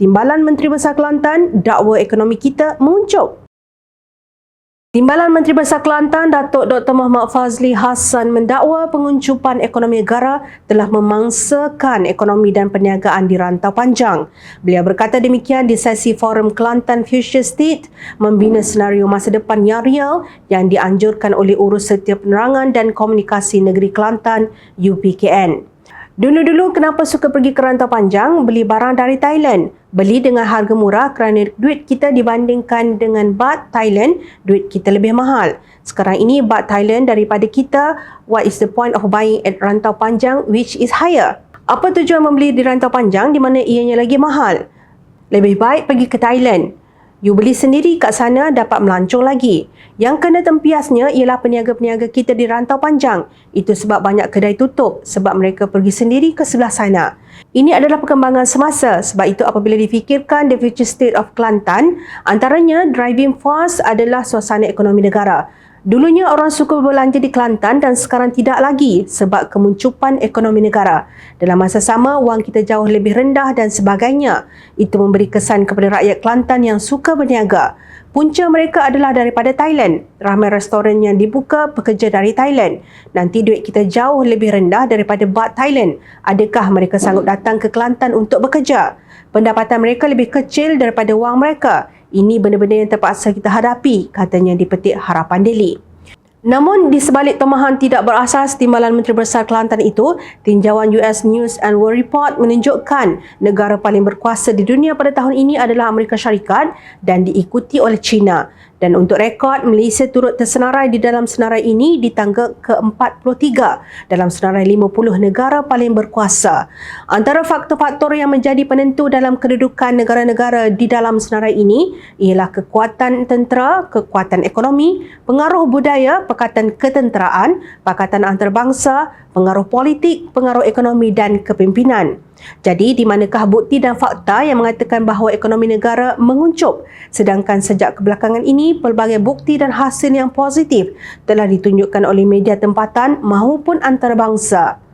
Timbalan Menteri Besar Kelantan, dakwa ekonomi kita menguncup. Timbalan Menteri Besar Kelantan Datuk Dr. Muhammad Fazli Hassan mendakwa penguncupan ekonomi negara telah memangsakan ekonomi dan perniagaan di rantau panjang. Beliau berkata demikian di sesi forum Kelantan Future State membina senario masa depan yang real yang dianjurkan oleh Urus Setiap Penerangan dan Komunikasi Negeri Kelantan UPKN. Dulu-dulu kenapa suka pergi ke rantau panjang beli barang dari Thailand? Beli dengan harga murah kerana duit kita dibandingkan dengan baht Thailand, duit kita lebih mahal. Sekarang ini baht Thailand daripada kita, what is the point of buying at rantau panjang which is higher? Apa tujuan membeli di rantau panjang di mana ianya lagi mahal? Lebih baik pergi ke Thailand. You beli sendiri kat sana dapat melancong lagi. Yang kena tempiasnya ialah peniaga-peniaga kita di rantau panjang. Itu sebab banyak kedai tutup sebab mereka pergi sendiri ke sebelah sana. Ini adalah perkembangan semasa sebab itu apabila difikirkan the future state of Kelantan, antaranya driving force adalah suasana ekonomi negara. Dulunya orang suka berbelanja di Kelantan dan sekarang tidak lagi sebab kemuncupan ekonomi negara. Dalam masa sama, wang kita jauh lebih rendah dan sebagainya. Itu memberi kesan kepada rakyat Kelantan yang suka berniaga. Punca mereka adalah daripada Thailand. Ramai restoran yang dibuka pekerja dari Thailand. Nanti duit kita jauh lebih rendah daripada baht Thailand. Adakah mereka sanggup datang ke Kelantan untuk bekerja? Pendapatan mereka lebih kecil daripada wang mereka. Ini benda-benda yang terpaksa kita hadapi, katanya di petik Harapan Daily. Namun di sebalik tomahan tidak berasas Timbalan Menteri Besar Kelantan itu, tinjauan US News and World Report menunjukkan negara paling berkuasa di dunia pada tahun ini adalah Amerika Syarikat dan diikuti oleh China. Dan untuk rekod, Malaysia turut tersenarai di dalam senarai ini di tangga ke-43 dalam senarai 50 negara paling berkuasa. Antara faktor-faktor yang menjadi penentu dalam kedudukan negara-negara di dalam senarai ini ialah kekuatan tentera, kekuatan ekonomi, pengaruh budaya, Pakatan Ketenteraan, Pakatan Antarabangsa, pengaruh politik, pengaruh ekonomi dan kepimpinan. Jadi, di manakah bukti dan fakta yang mengatakan bahawa ekonomi negara menguncup? Sedangkan sejak kebelakangan ini, pelbagai bukti dan hasil yang positif telah ditunjukkan oleh media tempatan maupun antarabangsa.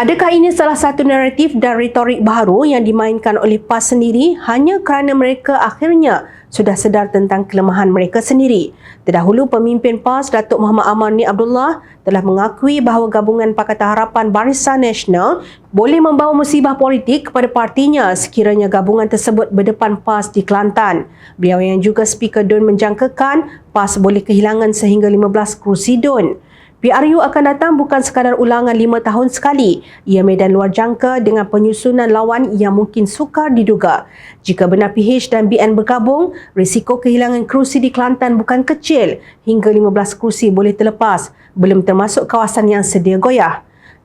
Adakah ini salah satu naratif dan retorik baru yang dimainkan oleh PAS sendiri hanya kerana mereka akhirnya sudah sedar tentang kelemahan mereka sendiri? Terdahulu pemimpin PAS Datuk Muhammad Amar Ni Abdullah telah mengakui bahawa gabungan Pakatan Harapan Barisan Nasional boleh membawa musibah politik kepada partinya sekiranya gabungan tersebut berdepan PAS di Kelantan. Beliau yang juga Speaker DUN menjangkakan PAS boleh kehilangan sehingga 15 kerusi DUN. PRU akan datang bukan sekadar ulangan lima tahun sekali. Ia medan luar jangka dengan penyusunan lawan yang mungkin sukar diduga. Jika benar PH dan BN bergabung, risiko kehilangan kerusi di Kelantan bukan kecil hingga 15 kerusi boleh terlepas, belum termasuk kawasan yang sedia goyah.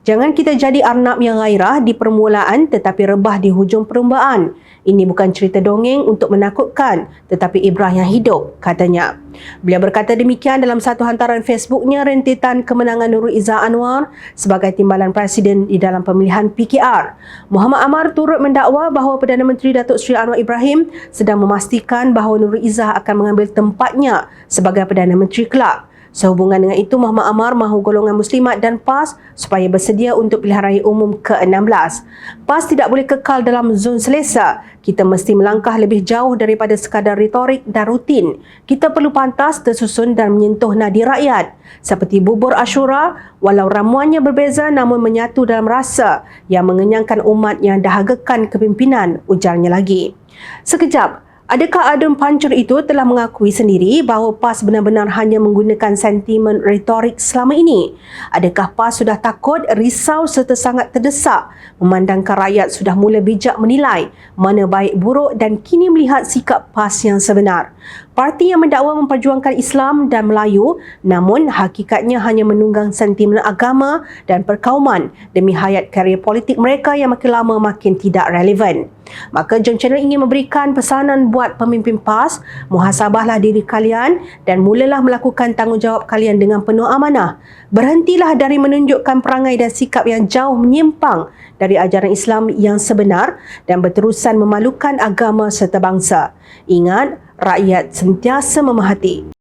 Jangan kita jadi arnab yang gairah di permulaan tetapi rebah di hujung perlombaan. Ini bukan cerita dongeng untuk menakutkan tetapi ibrah yang hidup, katanya. Beliau berkata demikian dalam satu hantaran Facebooknya rentetan kemenangan Nurul Izzah Anwar sebagai timbalan Presiden di dalam pemilihan PKR. Muhammad Amar turut mendakwa bahawa Perdana Menteri Datuk Seri Anwar Ibrahim sedang memastikan bahawa Nurul Izzah akan mengambil tempatnya sebagai Perdana Menteri kelak. Sehubungan dengan itu, Muhammad Amar mahu golongan muslimat dan PAS supaya bersedia untuk pilihan raya umum ke-16. PAS tidak boleh kekal dalam zon selesa. Kita mesti melangkah lebih jauh daripada sekadar retorik dan rutin. Kita perlu pantas, tersusun dan menyentuh nadi rakyat. Seperti bubur Ashura, walau ramuannya berbeza namun menyatu dalam rasa yang mengenyangkan umat yang dahagakan kepimpinan, ujarnya lagi. Sekejap, Adakah Adun Pancur itu telah mengakui sendiri bahawa PAS benar-benar hanya menggunakan sentimen retorik selama ini? Adakah PAS sudah takut, risau serta sangat terdesak memandangkan rakyat sudah mula bijak menilai mana baik buruk dan kini melihat sikap PAS yang sebenar? Parti yang mendakwa memperjuangkan Islam dan Melayu namun hakikatnya hanya menunggang sentimen agama dan perkauman demi hayat karier politik mereka yang makin lama makin tidak relevan. Maka John Channel ingin memberikan pesanan buat pemimpin PAS, muhasabahlah diri kalian dan mulalah melakukan tanggungjawab kalian dengan penuh amanah. Berhentilah dari menunjukkan perangai dan sikap yang jauh menyimpang dari ajaran Islam yang sebenar dan berterusan memalukan agama serta bangsa. Ingat, rakyat sentiasa memahati.